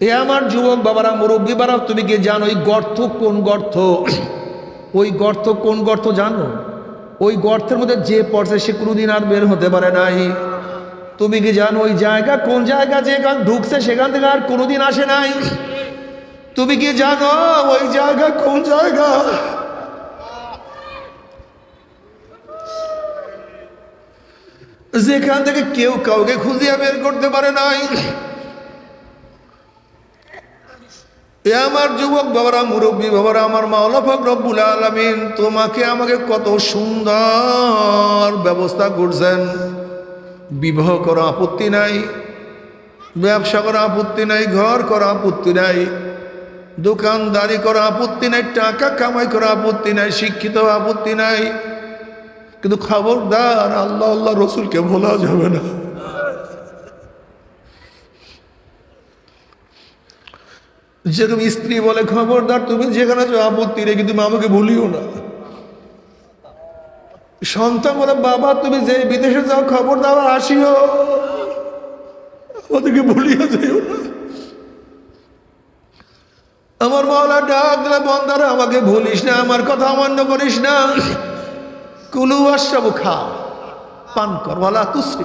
এ আমার যুবক বাবারা, মুরব্বী বারা তুমি কি জানো ওই গর্ত কোন গর্ত? ওই গর্ত কোন গর্ত জানো? ওই গর্তের মধ্যে যে পড়ছে সে কোনোদিন আর বের হতে পারে নাই। তুমি কি জানো ওই জায়গা কোন জায়গা যেখান ঢুকছে সেখান থেকে আর কোনোদিন আসে নাই? তুমি কি জানো ওই জায়গা কোন জায়গা? যেখান থেকে কেউ কাউকে খুঁজিয়া বের করতে পারে নাই। এ আমার যুবক বাবারা, মুরব্বী বাবারা, আমার মাওলা ফকরব্বুল আলমিন তোমাকে আমাকে কত সুন্দর ব্যবস্থা করছেন। বিবাহ করা আপত্তি নাই, ব্যবসা করা আপত্তি নাই, ঘর করা আপত্তি নাই, দোকানদারি করা আপত্তি নাই, টাকা কামাই করা আপত্তি নাই, শিক্ষিত আপত্তি নাই। কিন্তু খবরদার, আল্লাহ আল্লাহ রসুলকে ভোলা যাবে না। যেরকম স্ত্রী বলে, খবরদার, তুমি যেখানে আছো, আপত্তি রেখে তুমি আমাকে ভুলিও না। সন্তান বলে, বাবা, তুমি যে বিদেশে যাও খবর দাও আসিও। আমাদেরকে ভুলিয়ে যাইও না। আমার মাওলা ডাক দিলে আমাকে ভুলিস না, আমার কথা অমান্য করিস না। কুলু আসাবু খা পান কর বলা তুশ্রী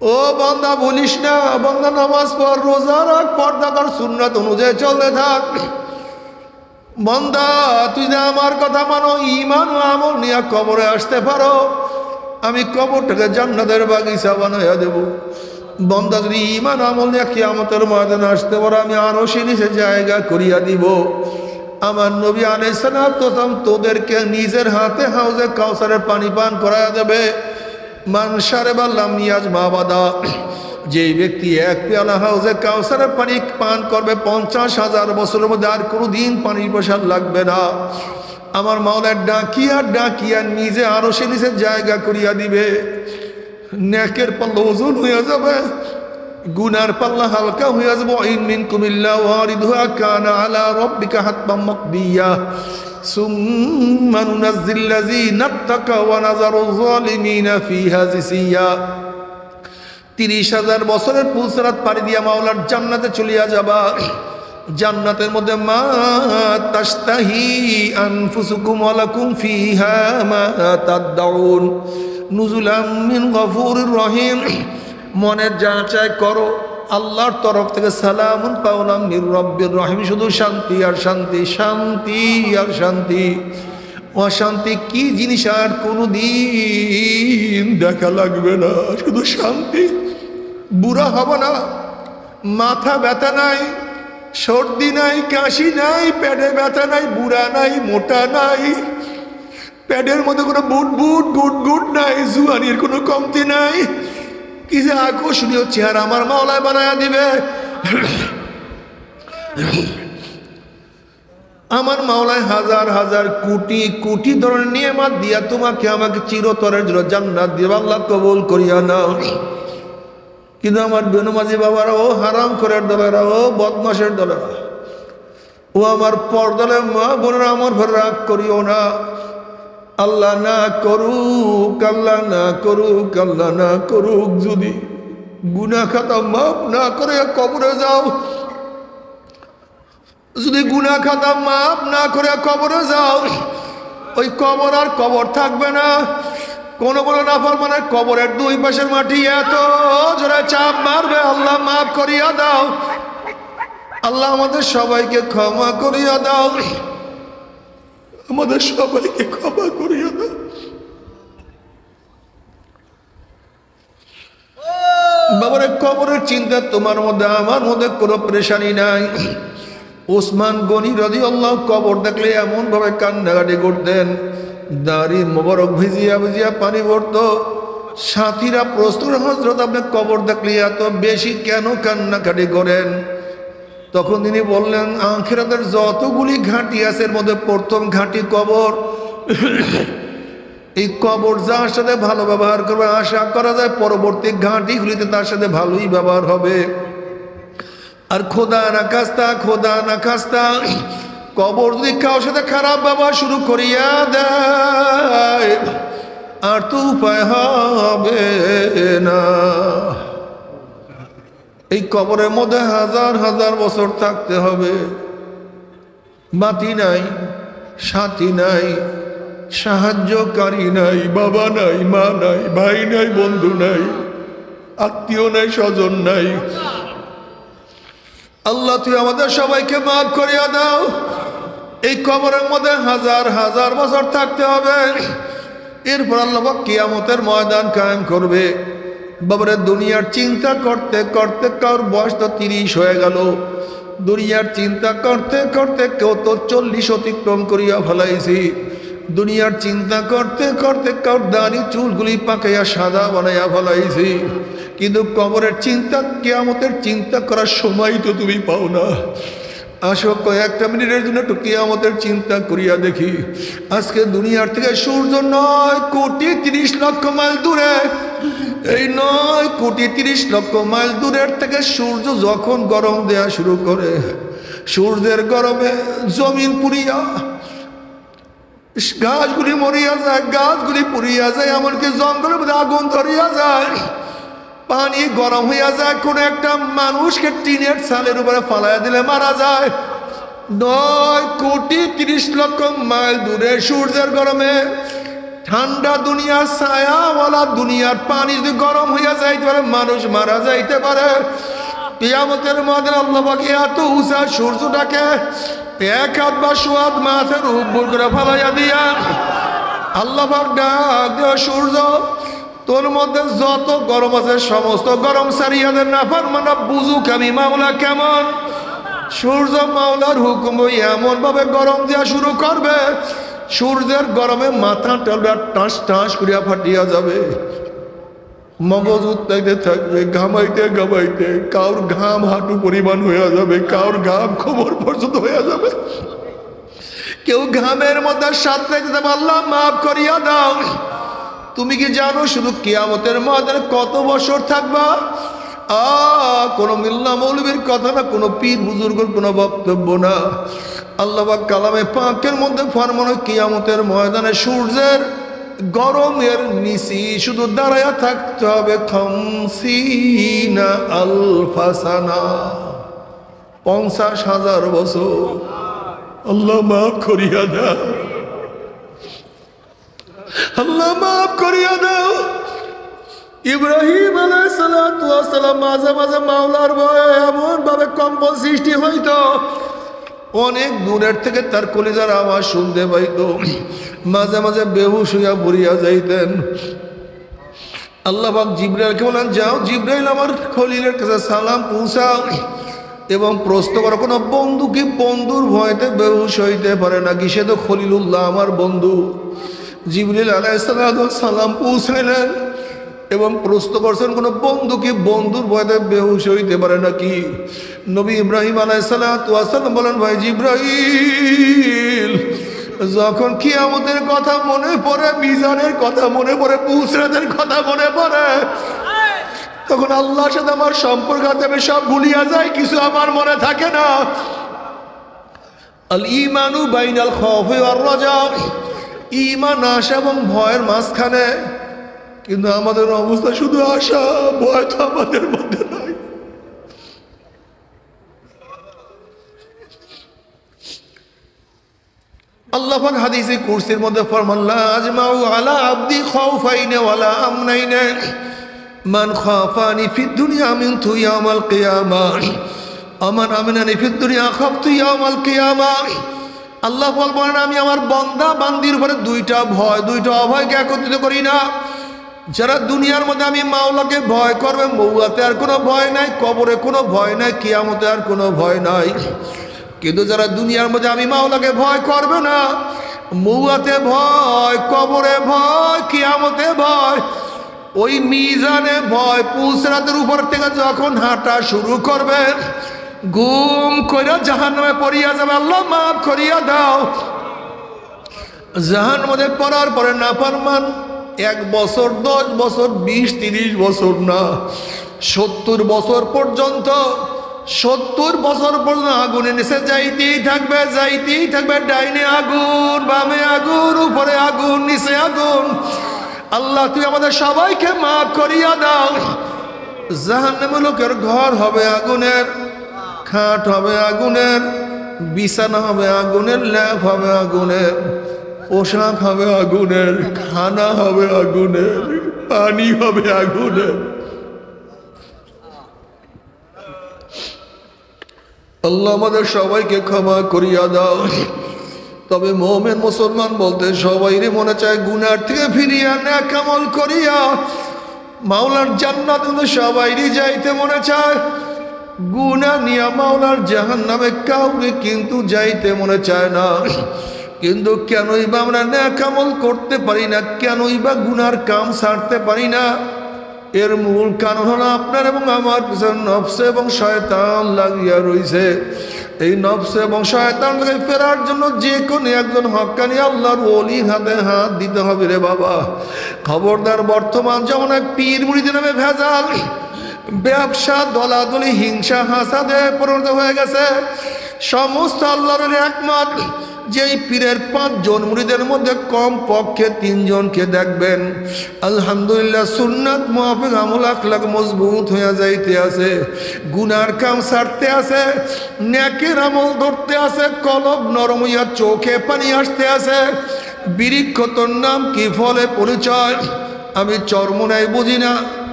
ও বন্দা বলিস না, বন্দা নামাজ পড়, রোজা রাখ পর্দা কর সুন্নাত অনুযায়ী চলতে থাক। বন্দা, তুই না আমার কথা মানো ইমান ও আমল নিয়ে কবরে আসতে পারো। আমি কবরটাকে জান্নাতের বাগিচা বানাইয়া দেব। বন্দা যদি ইমান আমল নিয়ে কিয়ামতের ময়দানে আসতে পারো, আমি আরও সে নিচে জায়গা করিয়া দিব। আমার নবী আলাইসালাম তোদেরকে নিজের হাতে হাউজে কাউসারের পানি পান করা দেবে। মানসারে বাল্লাম মিয়াজ মাবাদা যে ব্যক্তি এক পেয়ালা হাউজে কাউসারের পানি পান করবে, পঞ্চাশ হাজার বছরের মধ্যে আর কোনো দিন পানির প্রসাদ লাগবে না। আমার মাওলার ডাকিয়া ডাকিয়া নিজে আরও সে নিজের জায়গা করিয়া দিবে। ন্যাকের পাল্লা ওজন হইয়া যাবে, গুনার পাল্লা হালকা হইয়া যাব। ইন মিন কুমিল্লা ওয়ারিদুহা কানা আলা রব্বিকা হাতমাম মাকদিয়া নুনাজ্জিল লাযিনা তাকা ওয়া নাযারু যালিমিনা ফিহা জিসিয়া তিরিশ হাজার বছরের পুলসরাত পাড়ি দিয়া মাওলার জান্নাতে চলিয়া যাবা। জান্নাতের মধ্যে মা তাস্তাহি আনফুসুকুম ওয়ালাকুম ফিহা মা তাদদাউন। নুজুলাম মিন গফুরির রহিম। মনের যা চায় করো। আল্লাহর তরফ থেকে সালামুন পাওলাম মির রব্বির রহিম। শুধু শান্তি আর শান্তি শান্তি আর শান্তি। অশান্তি কি জিনিস আর কোনো দিন দেখা লাগবে না। শুধু শান্তি। বুড়া হব না। মাথা ব্যথা নাই, সর্দি নাই, কাশি নাই, পেটে ব্যথা নাই, বুড়া নাই, মোটা নাই। প্যাডের মধ্যে কোনো বুট বুট গুট গুট নাই জুয়ানির কোনো কমতি নাই। কি যে আকর্ষণীয় চেহারা আমার মাওলায় বানায়া দিবে। আমার মাওলায় হাজার হাজার কোটি কোটি ধরনের নিয়ামাত দিয়া তোমাকে আমাকে চিরতরের জন্য জান্নাত দিয়ে বাংলা কবুল করিয়া নাও কিন্তু আমার বেনুমাজি বাবারা, ও হারাম করার দলেরা, ও বদমাসের দলেরা, ও আমার পর্দলে মা বোনেরা, আমার ঘরে রাগ করিও না। আল্লাহ না করুক, আল্লাহ না করুক, আল্লাহ না করুক, যদি গুনা খাতা মাফ না করে কবরে যাও, যদি গুনা খাতা মাফ না করে কবরে যাও, ওই কবর আর কবর থাকবে না। কোন কোন নাফার মানে কবরের দুই পাশের মাটি এত জোরে চাপ মারবে, আল্লাহ মাফ করিয়া দাও। আল্লাহ আমাদের সবাইকে ক্ষমা করিয়া দাও। আমাদের সবাইকে ক্ষমা করিয়া দাও বাবার, কবরের চিন্তা তোমার মধ্যে, আমার মধ্যে কোনো প্রেশানি নাই। ওসমান গনি রদি আল্লাহ কবর দেখলে এমন ভাবে কান্নাকাটি করতেন। দাড়ি মোবারক ভিজিয়া ভিজিয়া পানি ভরত। সাথীরা প্রস্তুত হজরত আপনি কবর দেখলে এত বেশি কেন কান্নাকাটি করেন? তখন তিনি বললেন, আখেরাতের যতগুলি ঘাঁটি আছে, এর মধ্যে প্রথম ঘাঁটি কবর। এই কবর যার সাথে ভালো ব্যবহার করবে, আশা করা যায় পরবর্তী ঘাঁটিগুলিতে তার সাথে ভালোই ব্যবহার হবে। আর খোদা না খাস্তা, খোদা না খাস্তা, কবর যদি কারোর সাথে খারাপ ব্যবহার শুরু করিয়া দেয়, আর তো উপায় হবে না। কবরের মধ্যে হাজার হাজার বছর থাকতে হবে। বাতি নাই, সাথী নাই, সাহায্যকারী নাই, বাবা নাই, মা নাই, ভাই নাই, বন্ধু নাই, আত্মীয় নাই, স্বজন নাই। আল্লাহ, তুই আমাদের সবাইকে মাফ করিয়া দাও। এই কবরের মধ্যে হাজার হাজার বছর থাকতে হবে। এরপর আল্লাহ কিয়ামতের ময়দান কায়েম করবে। বাবারে, দুনিয়ার চিন্তা করতে করতে কার বয়স তো তিরিশ হয়ে গেল। দুনিয়ার চিন্তা করতে করতে কেউ তো চল্লিশ অতিক্রম করিয়া ফেলাইছি। দুনিয়ার চিন্তা করতে করতে কার দাঁড়ি, চুলগুলি পাকাইয়া সাদা বানাইয়া ফেলাইছি। কিন্তু কবরের চিন্তা, কেয়ামতের চিন্তা করার সময় তো তুমি পাও না। আসো, কয়েকটা মিনিটের জন্য একটু কেয়ামতের চিন্তা করিয়া দেখি। আজকে দুনিয়ার থেকে সূর্য নয়, কোটি তিরিশ লক্ষ মাইল দূরে। এই নয় কোটি তিরিশ লক্ষ মাইল দূরের থেকে সূর্য যখন গরম দেয়া শুরু করে, সূর্যের গরমে জমিন পুরিয়া গাছগুলি মরিয়া যায়, গাছগুলি পুড়িয়া যায়, এমনকি জঙ্গলের মধ্যে আগুন ধরিয়া যায়। পানি গরম হইয়া যায়, কোন একটা মানুষকে টিনের ছালের উপরে ফালাইয়া দিলে মারা যায়। নয় কোটি তিরিশ লক্ষ মাইল দূরে সূর্যের গরমে ঠান্ডা দুনিয়ার ছায়াওয়ালা দুনিয়ার পানি যদি গরম হইয়া যাইতে পারে, মানুষ মারা যাইতে পারে। পিয়ামতের মধ্যে আল্লাহ পাখি এত উঁচা সূর্যটাকে এক হাত বা সোয়াদ মাথার উপর করে ফালাইয়া দিয়া, আল্লাহ পাক ডাক সূর্য, তোর মধ্যে যত গরম আছে, সমস্ত গরম সারিয়াদের নাফার মানে বুঝুক আমি মামলা কেমন। সূর্য মাওলার হুকুম এমন ভাবে গরম দেওয়া শুরু করবে সূর্যের গরমে মাথা টালবে টাস টাস করিয়া ফাটিয়া যাবে। মগজ উত্তাইতে থাকবে, ঘামাইতে ঘামাইতে। কাউর ঘাম হাঁটু পরিমাণ হয়ে যাবে, কাউর ঘাম খবর পর্যন্ত হয়ে যাবে। কেউ ঘামের মধ্যে সাত রেখে আল্লাহ মাফ করিয়া দাও। তুমি কি জানো শুধু কিয়ামতের ময়দানে কত বছর থাকবা? কোনো মিল্লা মৌলবীর কথা না, কোনো পীর বুজুর্গর কোনো বক্তব্য না। আল্লাহ কালামে পাঁকের মধ্যে ফরমানো কিয়ামতের ময়দানে সূর্যের গরমের নিচি শুধু দাঁড়াইয়া থাকতে হবে আলফাসানা। পঞ্চাশ হাজার বছর। আল্লাহ মাফ করিয়া দাও। আল্লাহ মাফ করিয়া দাও। ইব্রাহিম আলাইসালাম মাঝে মাঝে মাওলার ভয়ে এমন ভাবে কম্পন সৃষ্টি হইত। অনেক দূরের থেকে তার কলিজার আওয়াজ শুনতে পাইত। মাঝে মাঝে বেহুশ হইয়া বুড়িয়া যাইতেন। আল্লাহ পাক জিব্রাইলকে বলেন, যাও জিব্রাইল আমার খলিলের কাছে সালাম পৌঁছাও এবং প্রশ্ন করো, কোনো বন্ধু কি বন্ধুর ভয়তে বেহুশ হইতে পারে নাকি? সে তো খলিলুল্লাহ আমার বন্ধু। জিবরিল আলাইসালাম পৌঁছাইলেন। এবং প্রশ্ন করছেন, কোনো বন্ধু কি বন্ধুর ভয়তে বেহুশ হইতে পারে নাকি? নবী ইব্রাহিম আলাইসালাম বলেন, ভাই জিব্রাহিল যখন কিয়ামতের কথা মনে পড়ে, মিজানের কথা মনে পড়ে পুসরাদের কথা মনে পড়ে, তখন আল্লাহর সাথে আমার সম্পর্ক আছে, আমি সব ভুলিয়া যাই, কিছু আমার মনে থাকে না। আল ইমানু বাইনাল আর রাজা ইমান আশা এবং ভয়ের মাঝখানে কিন্তু আমাদের অবস্থা শুধু আশা, ভয় তো আমাদের মধ্যে নাই। আল্লাহ পাক হাদিসে কুরসির মধ্যে ফরমাল্লা আজমাউ আলা আবদি খাউফাইনে ওয়ালা আমনাইনে, মান খাফানি ফিদ দুনিয়া মিন তু ইয়াউমাল কিয়ামা আমান আমিনানি ফিদ দুনিয়া খাফতু ইয়াউমাল কিয়ামা। আল্লাহ বল বলেন, আমি আমার বন্দা, বান্দির উপরে দুইটা ভয়, দুইটা অভয়কে একত্রিত করি না। যারা দুনিয়ার মধ্যে আমি মাওলাকে ভয় করবে, মৌয়াতে আর কোনো ভয় নাই, কবরে কোনো ভয় নাই, কিয়ামতে আর কোনো ভয় নাই। কিন্তু যারা দুনিয়ার মধ্যে আমি মাওলাকে ভয় করবে না, মৌয়াতে ভয়, কবরে ভয়, কিয়ামতে ভয়, ওই মিজানে ভয় পুসরাতের উপর থেকে যখন হাঁটা শুরু করবে গুম কইরা জাহান নামে পড়িয়া যাবে, আল্লাহ মাফ করিয়া দাও। জাহান মধ্যে পড়ার পরে না পারমান এক বছর, দশ বছর, বিশ, তিরিশ বছর না, সত্তর বছর পর্যন্ত, সত্তর বছর পর্যন্ত আগুনে নিচে যাইতেই থাকবে যাইতেই থাকবে, ডাইনে আগুন, বামে আগুন, উপরে আগুন, নিচে আগুন। আল্লাহ, তুই আমাদের সবাইকে মাফ করিয়া দাও। জাহান্নামে লোকের ঘর হবে আগুনের, খাট হবে আগুনের, বিছানা হবে আগুনের ল্যাব হবে আগুনের। পোশাক হবে আগুনের, খানা হবে আগুনের, পানি হবে আগুনের। আল্লাহ আমাদের সবাইকে ক্ষমা করিয়া দাও। তবে মোমেন মুসলমান বলতে সবাইরই মনে চায় গুনার থেকে ফিরিয়া ন্যাকামল করিয়া। মাওলার জান্নাত সবাইরই যাইতে মনে চায়। গুনা নিয়া মাওলার জাহান নামে কাউকে কিন্তু যাইতে মনে চায় না। কিন্তু কেনই বা আমরা ন্যাকামল করতে পারি না? কেনই বা গুনার কাম সারতে পারি না? এর মূল কারণ হলো আপনার এবং আমার পিছনে নফসে এবং শয়তান লাগিয়া রইছে। এই নফসে এবং শয়তান থেকে ফেরার জন্য যে কোনো একজন হকানি আল্লাহর অলি হাতে হাত দিতে হবে রে বাবা। খবরদার বর্তমান যেমন এক পীর মুড়িতে নামে ভেজাল, ব্যবসা, দলাদলি, হিংসা, হাসাদে পরিণত হয়ে গেছে। সমস্ত আল্লাহরের একমত যেই পীরের পাঁচজন মুড়িদের মধ্যে কম পক্ষে তিনজনকে দেখবেন। আলহামদুলিল্লাহ সুন্নাত মোহাফিক আমল আখলাক মজবুত হইয়া যাইতে আছে। গুনার কাম সারতে আছে ন্যাকের আমল ধরতে আছে, কলব নরম হইয়া চোখে পানি আসতে আছে। বৃক্ষ তোর নাম কি ফলে পরিচয়? আমি চর্মনায় বুঝি না।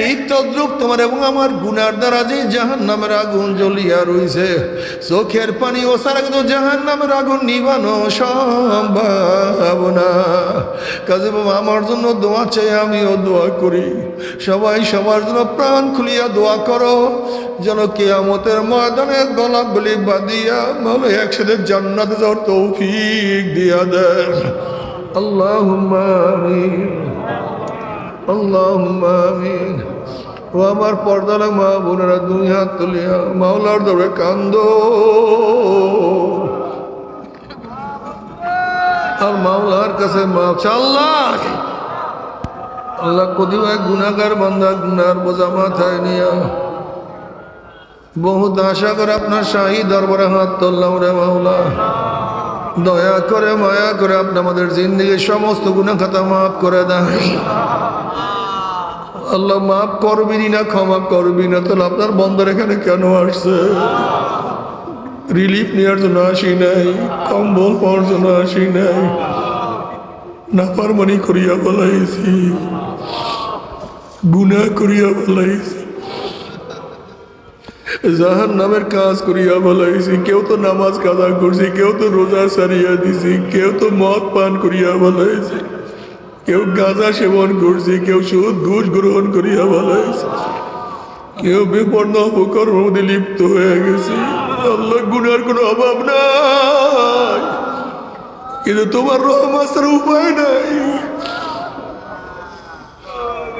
ঠিক তদ্রুপ তোমার এবং আমার গুনার দ্বারা যে জাহান নামের আগুন জ্বলিয়া রইছে, চোখের পানি সারা কিন্তু জাহান নামের আগুন নিবানো সম্ভব না কাজে বাবা, আমার জন্য দোয়া চাই, আমিও দোয়া করি। সবাই সবার জন্য প্রাণ খুলিয়া দোয়া করো, যেন কেয়ামতের ময়দানে গলা বলি বাদিয়া ভালো একসাথে জান্নাতে যাওয়ার তৌফিক দিয়া দেন আল্লাহ আমিন। ও আমার পর্দার মা বোনেরা দুই হাত তুলিয়া মাওলার দরে কান্দ। আর মাওলার কাছে মাপ আল্লাহ! আল্লাহ কদিবাই গুনাগার বান্দা গুনার বোঝা মাথায় নিয়া। বহুত আশা করে আপনার শাহী দরবারে হাত তুললাম রে মাওলা। দয়া করে, মায়া করে আপনি আমাদের জিন্দগির সমস্ত গুণা খাতা মাফ করে দেন। আল্লাহ মাফ করবি না, ক্ষমা করবি না তাহলে আপনার বন্দর এখানে কেন আসছে? রিলিফ নেওয়ার জন্য আসি নাই, কম্বল পাওয়ার জন্য আসি নাই, নাফারমানি করিয়া বলাইছি গুনা করিয়া বলাইছি জাহান নামের কাজ করিয়া বলাইছি, কেউ তো নামাজ কাজা করছি, কেউ তো রোজা সারিয়া দিছি, কেউ তো মদ পান করিয়া বলাইছি। কেউ গাঁজা সেবন করছি, কেউ সুদ ঘুষ গ্রহণ করিয়া বলাইছি কেউ বিপন্ন অপকর্ম মধ্যে লিপ্ত হয়ে গেছে। আল্লাহ গুনার কোনো অভাব নাই। কিন্তু তোমার রহমাসের উপায় নাই।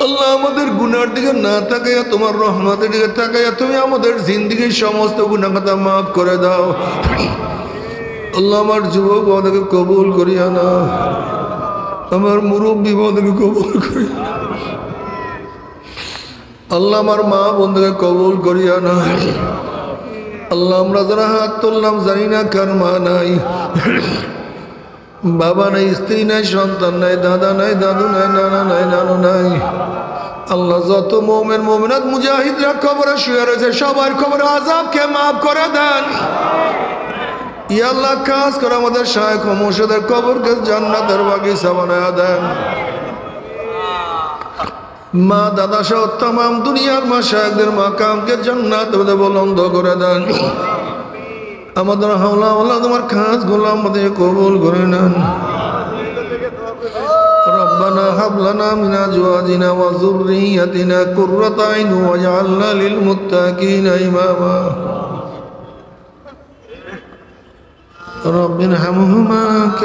আল্লাহ আমাদের গুনার দিকে না তাকাইয়া, তোমার রহমতের দিকে তাকাইয়া, তুমি আমাদের জিন্দিগির সমস্ত গুণাখাতা মাফ করে দাও। আল্লাহ আমার যুবক আমাদেরকে কবুল করিয়া না আমার মুরব্বী আমাদেরকে কবুল করিয়া না। আল্লাহ আমার মা বন্ধুকে কবুল করিয়া না। আল্লাহ আমরা যারা হাত তুললাম জানি না কার মা নাই। বাবা নাই, স্ত্রী নাই, সন্তান নাই, দাদা নাই, দাদু নাই, নানা নাই, নানু নাই। আল্লাহ যত মোমেন মোমিনাত মুজাহিদরা খবরে শুয়ে রয়েছে, সবার খবরে আজাবকে মাফ করে দেন। ই আল্লাহ কাজ করে আমাদের শায়ক ও মুর্শিদের কবরকে জান্নাতের বাগিচা বানায় দেন মা দাদা সহ তাম দুনিয়ার মা শায়কদের মাকামকে জান্নাত বলন্দ করে দেন আমাদের হাওলা হাওলা তোমার খাস গোলাম আমাদের কবুল করে নেন ربنا هب لنا من ازواجنا وذريتنا قرة عين واجعلنا للمتقين اماما رب ارحمهما.